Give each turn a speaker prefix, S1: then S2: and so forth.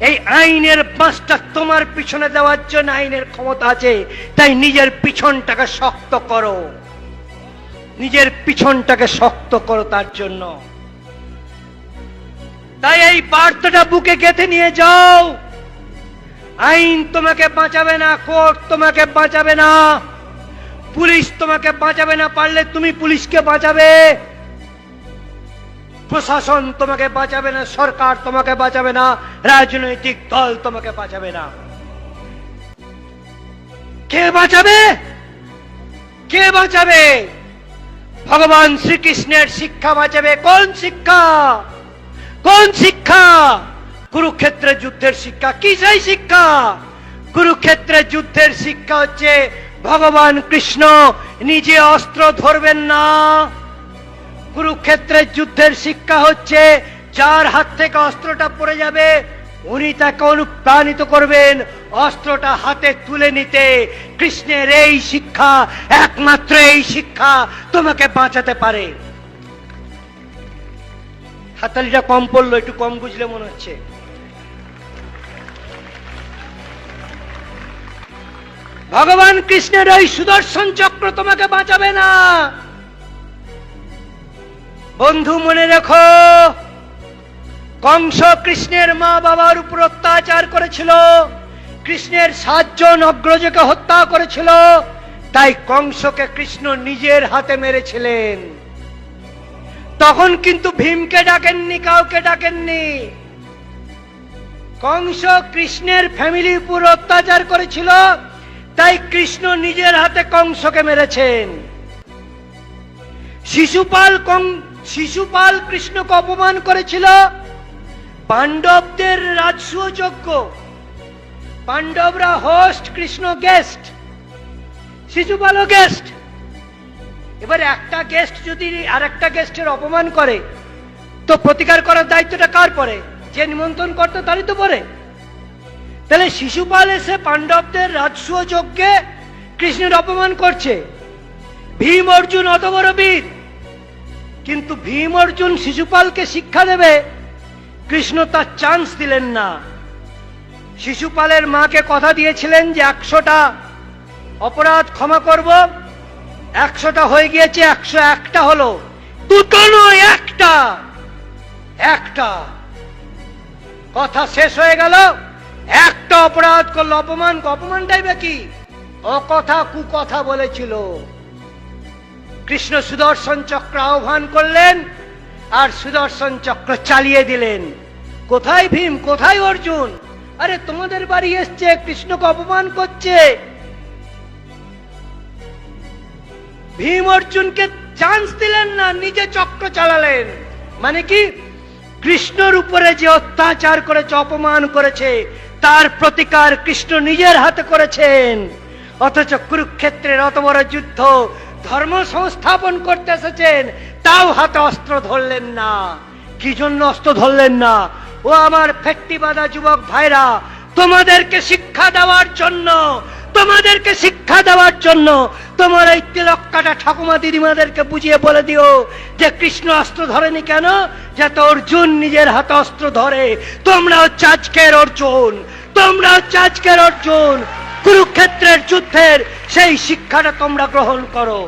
S1: এই আইনের বাঁশটা তোমার পিছনে দেওয়ার জন্য আইনের ক্ষমতা আছে। তাই নিজের পিছনটাকে শক্ত করো। নিজের পিছনটাকে শক্ত করো তার জন্য। তাই এই বার্তাটা বুকে গেঁথে নিয়ে যাও। আইন তোমাকে বাঁচাবে না, কোর্ট তোমাকে বাঁচাবে না। পুলিশ তোমাকে বাঁচাবে না, পারলে তুমি পুলিশকে বাঁচাবে। প্রশাসন তোমাকে বাঁচাবে না, সরকার তোমাকে বাঁচাবে না, রাজনৈতিক দল তোমাকে বাঁচাবে না। কে বাঁচাবে? কে বাঁচাবে? ভগবান শ্রীকৃষ্ণের শিক্ষা বাঁচাবে। কোন শিক্ষা? কোন শিক্ষা? কুরুক্ষেত্রে যুদ্ধের শিক্ষা। কি সেই শিক্ষা? কুরুক্ষেত্রে যুদ্ধের শিক্ষা হচ্ছে, ভগবান কৃষ্ণ নিজে অস্ত্র ধরবেন না। কুরুক্ষেত্রের যুদ্ধের শিক্ষা হচ্ছে, যার হাত থেকে অস্ত্রটা পড়ে যাবে, উনি তাকে অনুপ্রাণিত করবেন অস্ত্রটা হাতে তুলে নিতে। কৃষ্ণের এই শিক্ষা, একমাত্র এই শিক্ষা তোমাকে বাঁচাতে পারে। হাতালিটা কম পড়ল, একটু কম বুঝলে মনে হচ্ছে। ভগবান কৃষ্ণের ওই সুদর্শন চক্র তোমাকে বাঁচাবে না। বন্ধু, মনে রেখো, কংস কৃষ্ণের মা বাবার উপর অত্যাচার করেছিল। কৃষ্ণের সাতজন অগ্রজকে হত্যা করেছিল। তাই কংসকে কৃষ্ণ নিজের হাতে মেরেছিলেন। তখন কিন্তু ভীমকে ডাকেননি, কাউকে ডাকেননি। কংস কৃষ্ণের ফ্যামিলি উপর অত্যাচার করেছিল। তাই কৃষ্ণ নিজের হাতে কংসকে মেরেছেন। শিশুপাল শিশুপাল কৃষ্ণকে অপমান করেছিল। পাণ্ডবদের রাজসূয় যজ্ঞ পাণ্ডবরা হোস্ট কৃষ্ণ গেস্ট শিশুপালও গেস্ট এবার একটা গেস্ট যদি আর একটা গেস্টের অপমান করে, তো প্রতিকার করার দায়িত্বটা কার পরে? যে নিমন্ত্রণ করতো তারই তো পরে। তাহলে শিশুপাল এসে পাণ্ডবদের রাজসূয় যজ্ঞে কৃষ্ণের অপমান করছে। ভীম অর্জুন অত বড় বীর কিন্তু ভীম অর্জুন শিশুপালকে শিক্ষা দেবে। কৃষ্ণ তার চান্স দিলেন না। শিশুপালের মাকে কথা দিয়েছিলেন যে একশোটা অপরাধ ক্ষমা করব, একশোটা হয়ে গিয়েছে, একশো একটা হলো। দুটো নয়, একটা। একটা। কথা শেষ হয়ে গেল। একটা অপরাধ করল। অপমান, অপমানটাই বা কি? অকথা কুকথা বলেছিল। কৃষ্ণ সুদর্শন চক্র আহ্বান করলেন আর সুদর্শন চক্র চালিয়ে দিলেন। কোথায় ভীম? কোথায় অর্জুন? আরে, তোমাদের বাড়ি এসছে, কৃষ্ণকে অপমান করছে। ভীম অর্জুনকে চান্স দিলেন না, নিজে চক্র চালালেন। মানে কি? কৃষ্ণর উপরে যে অত্যাচার করেছে, অপমান করেছে, তার প্রতিকার কৃষ্ণ নিজের হাতে করেছেন। অথচ কুরুক্ষেত্রের অত বড় যুদ্ধ ধর্ম সংস্থাপন করতে এসেছেন, তাও হাতে অস্ত্র ধরলেন না। কি জন্য অস্ত্র ধরলেন না? ও আমার ফেট্টি বাঁধা যুবক ভাইরা, তোমাদেরকে শিক্ষা দেওয়ার জন্য, তোমাদেরকে শিক্ষা দেওয়ার জন্য তোমার এই তিলক্কাটা ঠাকুমা দিদিমাদেরকে বুঝিয়ে বলে দিও যে কৃষ্ণ অস্ত্র ধরেনি কেন? যাতে অর্জুন নিজের হাতে অস্ত্র ধরে। তোমরা হচ্ছে আজকের অর্জুন, তোমরা হচ্ছে আজকের অর্জুন। কুরুক্ষেত্রের যুদ্ধের সেই শিক্ষাটা তোমরা গ্রহণ করো।